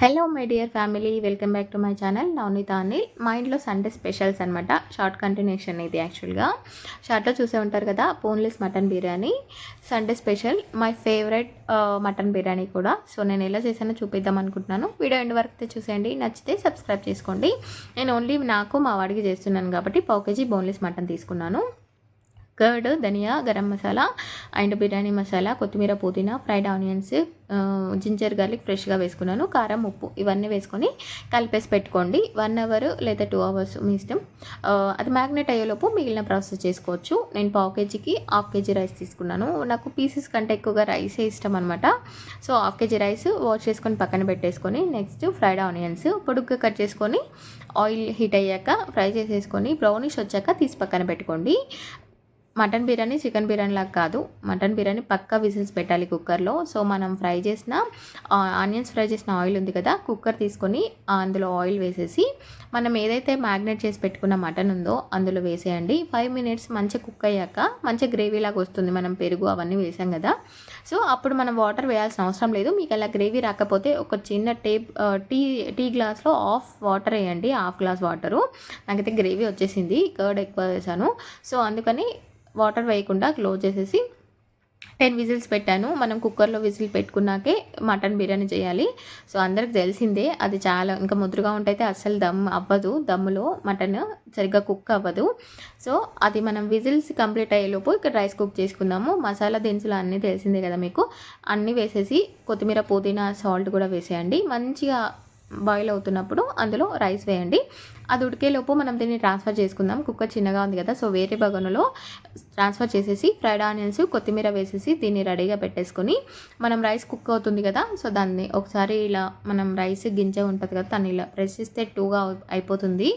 Hello my dear family welcome back to my channel Navaneetha Anil మా ఇంట్లో Sunday specials అనమాట short continuation ఇది యాక్చువల్గా షార్ట్లో చూసే ఉంటారు కదా boneless mutton biryani Sunday special my favourite mutton biryani కూడా. సో నేను ఎలా చేశానో చూపిద్దాం అనుకుంటున్నాను. వీడియో ఎండ్ వరకు చూసేయండి. నచ్చితే సబ్స్క్రైబ్ చేసుకోండి. నేను ఓన్లీ నాకు మా వాడికి చేస్తున్నాను కాబట్టి పావు కేజీ బోన్లెస్ మటన్ తీసుకున్నాను. కర్డ్ ధనియా గరం మసాలా అండ్ బిర్యానీ మసాలా కొత్తిమీర పుదీనా ఫ్రైడ్ ఆనియన్స్ జింజర్ గార్లిక్ ఫ్రెష్గా వేసుకున్నాను. కారం ఉప్పు ఇవన్నీ వేసుకొని కలిపేసి పెట్టుకోండి. వన్ అవర్ లేదా టూ అవర్స్ మీ ఇష్టం. అది మ్యాగ్నెట్ అయ్యేలోపు మిగిలిన ప్రాసెస్ చేసుకోవచ్చు. నేను పావు కేజీకి హాఫ్ కేజీ రైస్ తీసుకున్నాను. నాకు పీసెస్ కంటే ఎక్కువగా రైసే ఇష్టం అనమాట so half KG rice wash చేసుకొని పక్కన పెట్టేసుకొని నెక్స్ట్ ఫ్రైడ్ ఆనియన్స్ పొడుగ్గా కట్ చేసుకొని ఆయిల్ హీట్ అయ్యాక ఫ్రై చేసేసుకొని బ్రౌనిష్ వచ్చాక తీసి పక్కన పెట్టుకోండి. మటన్ బిర్యానీ చికెన్ బిర్యానీ లాగా కాదు. మటన్ బిర్యానీ పక్కా విజిల్స్ పెట్టాలి కుక్కర్లో. సో మనం ఫ్రై చేసిన ఆనియన్స్ ఫ్రై చేసిన ఆయిల్ ఉంది కదా కుక్కర్ తీసుకొని అందులో ఆయిల్ వేసేసి మనం ఏదైతే మ్యాగ్నేట్ చేసి పెట్టుకున్న మటన్ ఉందో అందులో వేసేయండి. ఫైవ్ మినిట్స్ మంచిగా కుక్ అయ్యాక మంచిగా గ్రేవీ లాగా వస్తుంది. మనం పెరుగు అవన్నీ వేసాం కదా. సో అప్పుడు మనం వాటర్ వేయాల్సిన అవసరం లేదు. మీకు అలా గ్రేవీ రాకపోతే ఒక చిన్న టేప్ టీ టీ గ్లాస్లో హాఫ్ వాటర్ వేయండి. Half glass water. నాకైతే గ్రేవీ వచ్చేసింది. కర్డ్ ఎక్కువ వేసాను సో అందుకని వాటర్ వేయకుండా క్లోజ్ చేసేసి టెన్ విజిల్స్ పెట్టాను. మనం కుక్కర్లో విజిల్ పెట్టుకున్నాకే మటన్ బిర్యానీ చేయాలి. సో అందరికి తెలిసిందే అది చాలా ఇంకా ముద్రగా ఉంటైతే అస్సలు దమ్ అవ్వదు. దమ్ములో మటన్ సరిగ్గా కుక్ అవ్వదు. సో అది మనం విజిల్స్ కంప్లీట్ అయ్యేలోపు ఇక్కడ రైస్ కుక్ చేసుకుందాము మసాలా దినుసులు అన్నీ తెలిసిందే కదా మీకు. అన్నీ వేసేసి కొత్తిమీర పుదీనా సాల్ట్ కూడా వేసేయండి. మంచిగా బాయిల్ అవుతున్నప్పుడు అందులో రైస్ వేయండి. అది ఉడికేలోపు మనం దీన్ని ట్రాన్స్ఫర్ చేసుకుందాం. కుక్కర్ చిన్నగా ఉంది కదా సో వేరే బగనులో ట్రాన్స్ఫర్ చేసేసి ఫ్రైడ్ ఆనియన్స్ కొత్తిమీర వేసేసి దీన్ని రెడీగా పెట్టేసుకొని మనం రైస్ కుక్ అవుతుంది కదా సో దాన్ని ఒకసారి ఇలా మనం రైస్ గింజ ఉంటుంది కదా దాన్ని ఇలా ప్రెస్ చేస్తే టూగా అయిపోతుంది.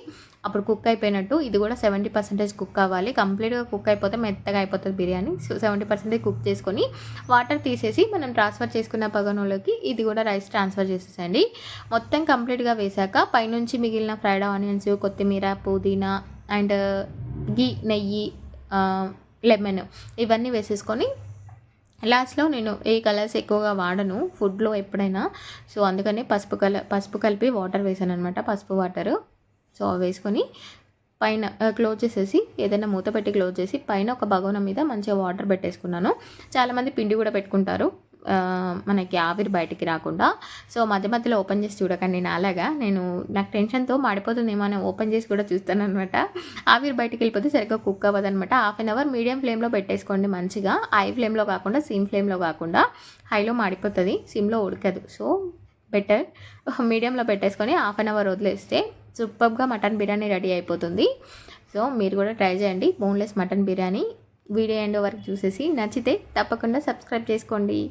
అప్పుడు కుక్ అయిపోయినట్టు ఇది కూడా సెవెంటీ పర్సెంటేజ్ కుక్ అవ్వాలి. కంప్లీట్గా కుక్ అయిపోతే మెత్తగా అయిపోతుంది biryani. So seventy percentage cook చేసుకొని వాటర్ తీసేసి మనం ట్రాన్స్ఫర్ చేసుకున్న పగనోలోకి ఇది కూడా రైస్ ట్రాన్స్ఫర్ చేసేసండి మొత్తం కంప్లీట్గా వేసాక పైనుంచి మిగిలిన ఫ్రైడ్ ఆనియన్స్ కొత్తిమీర పుదీనా అండ్ గీ నెయ్యి లెమన్ ఇవన్నీ వేసేసుకొని లాస్ట్లో నేను ఏ కలర్స్ ఎక్కువగా వాడను ఫుడ్లో ఎప్పుడైనా. సో అందుకనే పసుపు కల పసుపు కలిపి వాటర్ వేసాను అనమాట పసుపు వాటర్. సో వేసుకొని పైన క్లోజ్ చేసేసి ఏదైనా మూత పెట్టి క్లోజ్ చేసి పైన ఒక బగోన మీద మంచిగా వాటర్ పెట్టేసుకున్నాను. చాలామంది పిండి కూడా పెట్టుకుంటారు. మనకి ఆవిరి బయటికి రాకుండా. సో మధ్య మధ్యలో ఓపెన్ చేసి చూడకండి నాలాగా నేను నాకు టెన్షన్తో మాడిపోతుందేమో అని ఓపెన్ చేసి కూడా చూస్తాను అనమాట ఆవిరి బయటికి వెళ్ళిపోతే సరిగ్గా కుక్ అవ్వదు అనమాట హాఫ్ అన్ అవర్ మీడియం ఫ్లేమ్లో పెట్టేసుకోండి మంచిగా. హై ఫ్లేమ్లో కాకుండా సిమ్ ఫ్లేమ్లో కాకుండా. హైలో మాడిపోతుంది సిమ్లో ఉడకదు. So better. మీడియంలో పెట్టేసుకొని హాఫ్ అన్ అవర్ వదిలేస్తే సూపర్గా మటన్ బిర్యానీ రెడీ అయిపోతుంది. సో మీరు కూడా ట్రై చేయండి. Boneless mutton biryani. Video end వరకు చూసేసి నచ్చితే తప్పకుండా సబ్స్క్రైబ్ చేసుకోండి.